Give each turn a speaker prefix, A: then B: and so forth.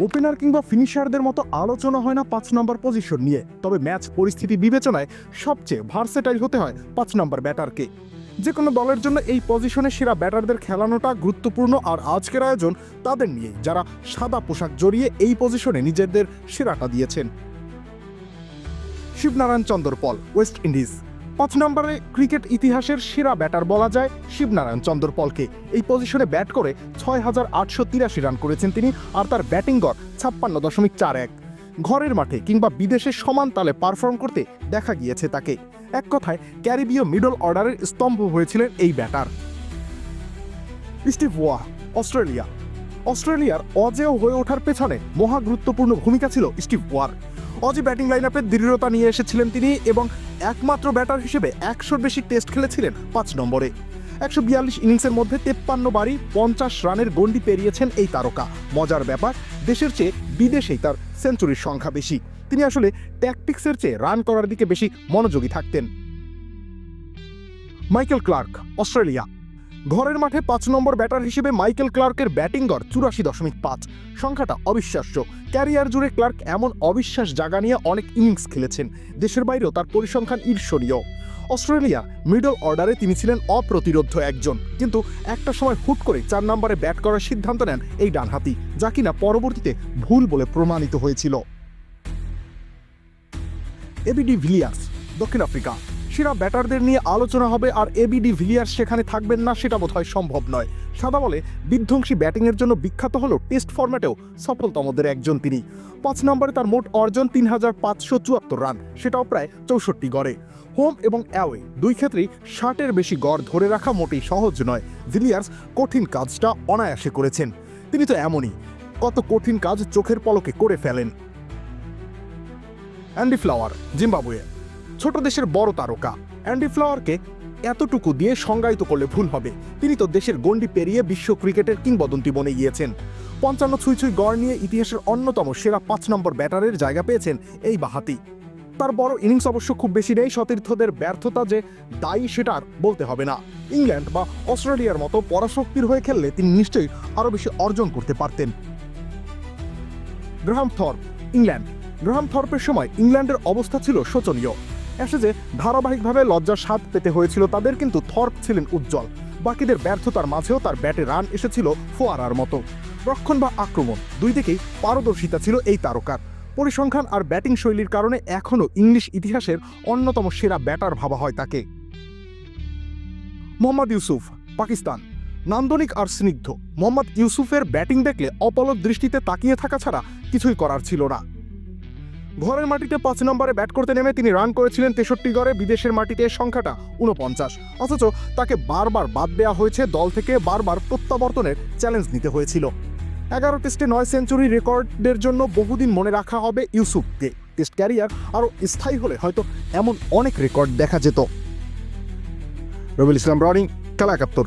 A: Opener কিংবা ফিনিশারদের মতো আলোচনা হয় না পাঁচ নম্বর পজিশন নিয়ে। তবে ম্যাচ পরিস্থিতি বিবেচনায় সবচেয়ে ভার্সেটাইল হতে হয় পাঁচ নম্বর ব্যাটারকে যে কোনো দলের জন্য এই পজিশনে সেরা ব্যাটারদের খেলানোটা গুরুত্বপূর্ণ আর আজকের আয়োজন তাদের নিয়ে যারা সাদা পোশাক জড়িয়ে এই পজিশনে নিজেদের সেরাটা দিয়েছেন। Shivnarine Chanderpaul West Indies পাঁচ নম্বরে ক্রিকেট ইতিহাসের সেরা ব্যাটার বলা যায় শিবনারায়ণ চন্দর পলকে। এই পজিশনে ব্যাট করে ছয় হাজার আটশো তিরাশি রান করেছেন তিনি আর তার ব্যাটিং গড় ছাপ্পান্ন দশমিক চার এক। ঘরের মাঠে কিংবা বিদেশে সমান তালে পারফর্ম করতে দেখা গিয়েছে তাকে। এক কথায়, ক্যারিবীয় মিডল অর্ডারের স্তম্ভ হয়েছিলেন এই ব্যাটার স্টিভ ওয়া, অস্ট্রেলিয়া। অস্ট্রেলিয়ার অজেয় হয়ে ওঠার পেছনে মহা গুরুত্বপূর্ণ ভূমিকা ছিল Steve Waugh. Aussie batting line আপে দৃঢ়তা নিয়ে এসেছিলেন তিনি এবং একমাত্র ব্যাটার হিসেবে একশোর বেশি টেস্ট খেলেছিলেন পাঁচ নম্বরে। একশো বিয়াল্লিশ ইনিংসের মধ্যে তেপ্পান্ন বারই পঞ্চাশ রানের গন্ডি পেরিয়েছেন এই তারকা। মজার ব্যাপার, দেশের চেয়ে বিদেশেই তার সেঞ্চুরির সংখ্যা বেশি। তিনি আসলে ট্যাকটিক্সের চেয়ে রান করার দিকে বেশি মনোযোগী থাকতেন। Michael Clarke, Australia. ঘরের মাঠে পাঁচ নম্বর ব্যাটার হিসেবে মাইকেল ক্লার্কের ব্যাটিং গড় চুরাশি দশমিক পাঁচ। সংখ্যাটা অবিশ্বাস্য। ক্যারিয়ার জুড়ে ক্লার্ক এমন অবিশ্বাস জাগা নিয়ে অনেক ইনিংস খেলেছেন। দেশের বাইরেও তার পরিসংখ্যান ঈর্ষণীয়। অস্ট্রেলিয়া মিডল অর্ডারে তিনি ছিলেন অপ্রতিরোধ্য একজন। কিন্তু একটা সময় হুট করে চার নম্বরে ব্যাট করার সিদ্ধান্ত নেন এই ডানহাতি, যা কিনা পরবর্তীতে ভুল বলে প্রমাণিত হয়েছিল। এবিডি ভিলিয়াস দক্ষিণ আফ্রিকা। সেরা ব্যাটারদের নিয়ে আলোচনা হবে আর এবিডি ভিলিয়ার্স সেখানে থাকবেন না সেটা বোধহয় সম্ভব নয়। সাদা বলে বিধ্বংসী ব্যাটিংয়ের জন্য বিখ্যাত হলো টেস্ট ফরম্যাটেও সফলতমদের একজন তিনি। পাঁচ নম্বরে তার মোট অর্জন তিন হাজার পাঁচশো চুয়াত্তর রান, সেটাও প্রায় চৌষট্টি গড়ে। হোম এবং অ্যাওয়ে দুই ক্ষেত্রেই ষাটের বেশি গড় ধরে রাখা মোটেই সহজ নয়। ভিলিয়ার্স কঠিন কাজটা অনায়াসে করেছেন। তিনি তো এমনই, কত কঠিন কাজ চোখের পলকে করে ফেলেন। Andy Flower, Zimbabwe. ছোট দেশের বড় তারকা। অ্যান্ডি ফ্লাওয়ারকে এতটুকু দিয়ে সংজ্ঞায়িত করলে ভুল হবে। তিনি তো দেশের গণ্ডি পেরিয়ে বিশ্ব ক্রিকেটের কিংবদন্তি বনে গিয়েছেন। পঞ্চান্ন ছুঁই ছুঁই গড় নিয়ে ইতিহাসের অন্যতম সেরা পাঁচ নম্বর ব্যাটারের জায়গা পেয়েছেন এই বাহাতি। তার বড় ইনিংস অবশ্য খুব বেশি নেই, সতীর্থদের ব্যর্থতা যে দায়ী সেটা আর বলতে হবে না। ইংল্যান্ড বা অস্ট্রেলিয়ার মতো পরাশক্তির হয়ে খেললে তিনি নিশ্চয়ই আরও বেশি অর্জন করতে পারতেন। Graham Thorpe, England. গ্রাহাম থর্পের সময় ইংল্যান্ডের অবস্থা ছিল শোচনীয়। অ্যাশেজে ধারাবাহিকভাবে লজ্জার স্বাদ পেতে হয়েছিল তাদের, কিন্তু থর্প ছিলেন উজ্জ্বল। বাকিদের ব্যর্থতার মাঝেও তার ব্যাটে রান এসেছিল ফোয়ারার মতো। রক্ষণ বা আক্রমণ, দুই দিকেই পারদর্শিতা ছিল এই তারকার। পরিসংখ্যান আর ব্যাটিং শৈলীর কারণে এখনও ইংলিশ ইতিহাসের অন্যতম সেরা ব্যাটার ভাবা হয় তাকে। মোহাম্মদ ইউসুফ, পাকিস্তান। নান্দনিক আর স্নিগ্ধ। মোহাম্মদ ইউসুফের ব্যাটিং দেখলে অপলক দৃষ্টিতে তাকিয়ে থাকা ছাড়া কিছুই করার ছিল না। ঘরের মাটিতে পাঁচ নম্বরে ব্যাট করতে নেমে তিনি রান করেছিলেন তেষট্টি গড়ে, বিদেশের মাটিতে সংখ্যাটা উনপঞ্চাশ অথচ তাকে বারবার বাদ দেওয়া হয়েছে, দল থেকে বারবার প্রত্যাবর্তনের চ্যালেঞ্জ নিতে হয়েছিল। এগারো টেস্টে নয় সেঞ্চুরি রেকর্ডের জন্য বহুদিন মনে রাখা হবে ইউসুফকে। টেস্ট ক্যারিয়ার আরও স্থায়ী হলে হয়তো এমন অনেক রেকর্ড দেখা যেত। রবিল ইসলাম, রনিং, খেলা একাত্তর।